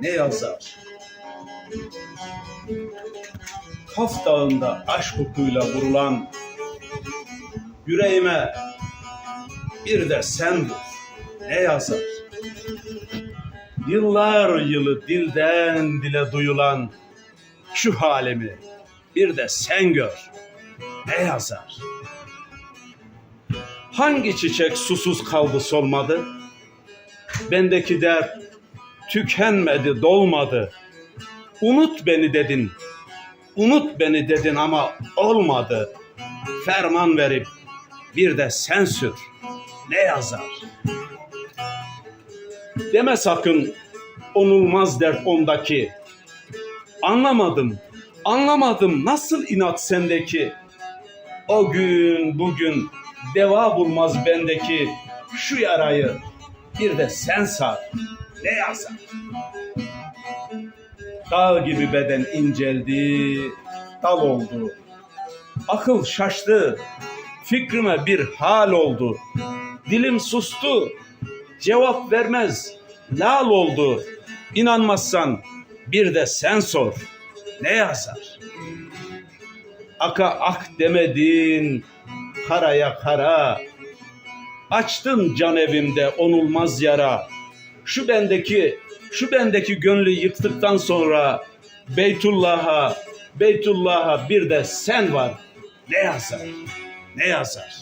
Ne yazar? Kaf dağında aşk okuyla vurulan yüreğime bir de sen vur. Ne yazar? Yıllar yılı dilden dile duyulan şu halimi bir de sen gör. Ne yazar? Hangi çiçek susuz kaldı solmadı? Bendeki dert tükenmedi, dolmadı. Unut beni dedin. Unut beni dedin ama olmadı. Ferman verip bir de sen sür. Ne yazar? Deme sakın onulmaz dert ondaki. Anlamadım, anlamadım nasıl inat sendeki. O gün bugün deva bulmaz bendeki şu yarayı bir de sen sar. Ne yazar? Dağ gibi beden inceldi, dal oldu. Akıl şaştı, fikrime bir hal oldu. Dilim sustu, cevap vermez, lal oldu. İnanmazsan bir de sen sor. Ne yazar? Aka ak demedin, karaya kara. Açtın can evimde onulmaz yara. Şu bendeki, şu bendeki gönlü yıktıktan sonra Beytullah'a, Beytullah'a bir de sen var. Ne yazar? Ne yazar?